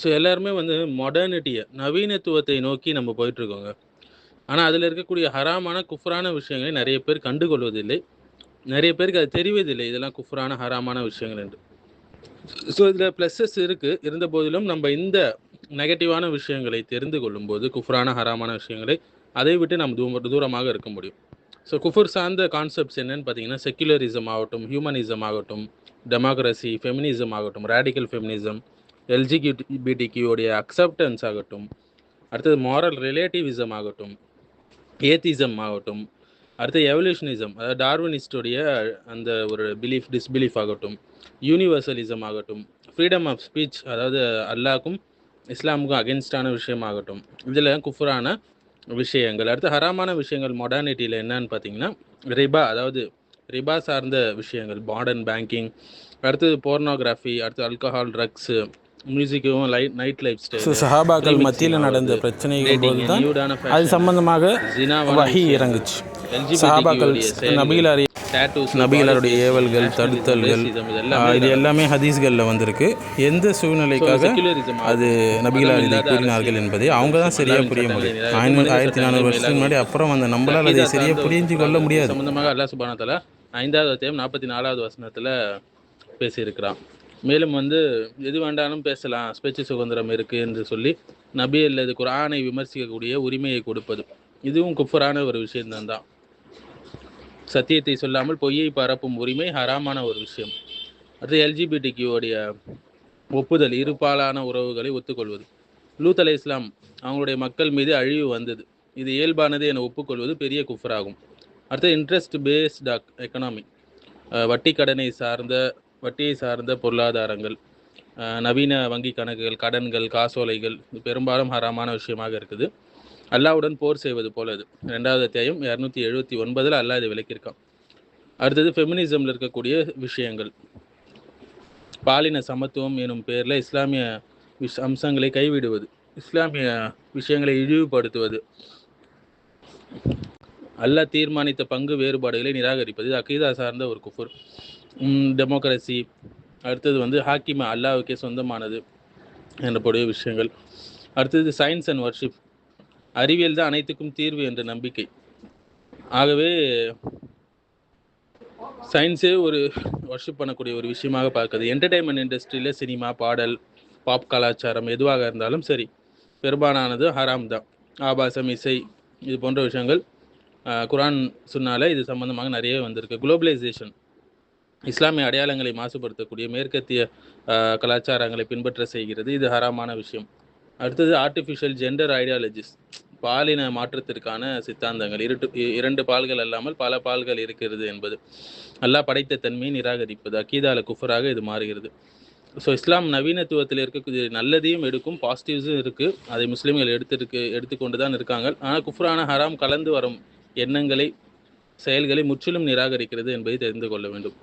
So எல்லாருமே வந்து மாடர்னிட்டியை நவீனத்துவத்தை நோக்கி நம்ம போயிட்டுருக்கோங்க. ஆனால் அதில் இருக்கக்கூடிய ஹராமான குஃப்ரான விஷயங்களை நிறைய பேர் கண்டுகொள்வதில்லை. நிறைய பேருக்கு அது தெரிவதில்லை. இதெல்லாம் குஃப்ரான ஹராமான விஷயங்கள் என்று. ஸோ இதில் ப்ளஸ்ஸஸ் இருக்குது இருந்த போதிலும் நம்ம இந்த நெகட்டிவான விஷயங்களை தெரிந்து கொள்ளும்போது குஃப்ரான ஹராமான விஷயங்களை அதை விட்டு நம்ம தூர தூரமாக இருக்க முடியும். ஸோ குஃபர் சார்ந்த கான்செப்ட்ஸ் என்னென்னு பார்த்தீங்கன்னா செக்குலரிசம் ஆகட்டும் ஹியூமனிசம் ஆகட்டும் டெமோக்ரஸி ஃபெமினிசம் ஆகட்டும் ரேடிக்கல் ஃபெமினிசம் எல்ஜிபிடிக்கியோடைய அக்செப்டன்ஸ் ஆகட்டும் அடுத்தது மாரல் ரிலேட்டிவிசம் ஆகட்டும் ஏத்திசம் ஆகட்டும் அடுத்து எவல்யூஷனிசம் அதாவது டார்வினிஸ்டோடைய அந்த ஒரு பிலீஃப் டிஸ்பிலீஃப் ஆகட்டும் யூனிவர்சலிசம் ஆகட்டும் ஃப்ரீடம் ஆஃப் ஸ்பீச் அதாவது அல்லாக்கும் இஸ்லாமுக்கும் அகென்ஸ்டான விஷயமாகட்டும் இதில் குஃபரான விஷயங்கள். அடுத்து ஹராமான விஷயங்கள் மாடர்னிட்டியில் என்னன்னு பார்த்தீங்கன்னா ரிபா அதாவது ரிபா சார்ந்த விஷயங்கள் மாடர்ன் பேங்கிங் அடுத்தது போர்னோகிராஃபி அடுத்து ஆல்கஹால் ட்ரக்ஸு மியூசிக்கும் லைட் நைட் லைஃப் ஸ்டைல் சஹாபாக்கள் மத்தியில் நடந்த பிரச்சனைகள் போது தான் அது சம்பந்தமாக வஹி இறங்குச்சு சஹாபாக்கள் நபிகளார் நபிகளாருடைய ஏவல்கள் தடுத்தல்கள் இது எல்லாமே ஹதீஸ்களில் வந்திருக்கு. எந்த சூழ்நிலைக்காக அது நபிகளார் இதை கூறினார்கள் என்பதை அவங்க தான் சரியாக புரிய முடியும். ஆயிரத்தி நானூறு வருஷத்துக்கு முன்னாடி அப்புறம் அந்த நம்மளால் அதை சரியாக புரிஞ்சு கொள்ள முடியாது. சம்பந்தமாக வ தஆலா ஐந்தாவது அத்தியாயம் நாற்பத்தி நாலாவது வசனத்தில் பேசியிருக்கிறான். மேலும் வந்து எது வேண்டாலும் பேசலாம். பேச்சு சுதந்திரம் இருக்குது என்று சொல்லி நபி அல்லது குரானை விமர்சிக்கக்கூடிய உரிமையை கொடுப்பது. இதுவும் குஃபரான ஒரு விஷயம்தான். தான் சத்தியத்தை சொல்லாமல் பொய்யை பரப்பும் உரிமை ஹராமான ஒரு விஷயம். அடுத்து எல்ஜிபிடிக்கியோடைய ஒப்புதல் இருபாலான உறவுகளை ஒத்துக்கொள்வது. லூத் அலை இஸ்லாம் அவங்களுடைய மக்கள் மீது அழிவு வந்தது. இது இயல்பானது என ஒப்புக்கொள்வது பெரிய குஃபராகும் அடுத்து இன்ட்ரெஸ்ட் பேஸ்ட் எக்கனாமி வட்டி கடனை சார்ந்த வட்டியை சார்ந்த பொருளாதாரங்கள் நவீன வங்கி கணக்குகள் கடன்கள் காசோலைகள் இது பெரும்பாலும் ஹராமான விஷயமாக இருக்குது. அல்லாவுடன் போர் செய்வது போல இது. ரெண்டாவது அத்தியாயம் இரநூத்தி எழுபத்தி ஒன்பதில் அல்லாஹ் இதை விளக்கியிருக்கான். அடுத்தது ஃபெமினிசமில் இருக்கக்கூடிய விஷயங்கள். பாலின சமத்துவம் எனும் பேரில் இஸ்லாமிய விஷ் அம்சங்களை கைவிடுவது இஸ்லாமிய விஷயங்களை இழிவுபடுத்துவது அல்லாஹ் தீர்மானித்த பங்கு வேறுபாடுகளை நிராகரிப்பது அகீதா சார்ந்த ஒரு குஃபுர். டெமோக்ரஸி அடுத்தது வந்து ஹாக்கிமா அல்லாவுக்கே சொந்தமானது எனக்கூடிய விஷயங்கள். அடுத்தது சயின்ஸ் அண்ட் வர்ஷிப் அறிவியல் தான் அனைத்துக்கும் தீர்வு என்ற நம்பிக்கை. ஆகவே சயின்ஸே ஒரு வர்ஷிப் பண்ணக்கூடிய ஒரு விஷயமாக பார்க்குது என்டர்டைன்மெண்ட் இண்டஸ்ட்ரியில் சினிமா பாடல் பாப் கலாச்சாரம் எதுவாக இருந்தாலும் சரி பெரும்பாலானது ஹராம் தான். ஆபாசம் இசை இது போன்ற விஷயங்கள் குரான் சொன்னால இது சம்பந்தமாக நிறைய வந்திருக்கு. குளோபலைசேஷன் இஸ்லாமிய அடையாளங்களை மாசுபடுத்தக்கூடிய மேற்கத்திய கலாச்சாரங்களை பின்பற்ற செய்கிறது இது ஹராமான விஷயம். அடுத்தது ஆர்டிஃபிஷியல் ஜெண்டர் ஐடியாலஜிஸ் பாலின மாற்றத்திற்கான சித்தாந்தங்கள். இருட்டு இ- இரண்டு பால்கள் அல்லாமல் பல பால்கள் இருக்கிறது என்பது. அல்லாஹ் படைத்த தன்மையை நிராகரிப்பது அக்கீதால குஃபராக இது மாறுகிறது. ஸோ இஸ்லாம் நவீனத்துவத்தில் இருக்கக்கூடிய நல்லதையும் எடுக்கும் பாசிட்டிவ்ஸும் இருக்குது அதை முஸ்லீம்கள் எடுத்துருக்கு எடுத்துக்கொண்டு தான் இருக்காங்க. ஆனால் குஃப்ரான ஹராம் கலந்து வரும் எண்ணங்களை செயல்களை முற்றிலும் நிராகரிக்கிறது என்பதை தெரிந்து கொள்ள வேண்டும்.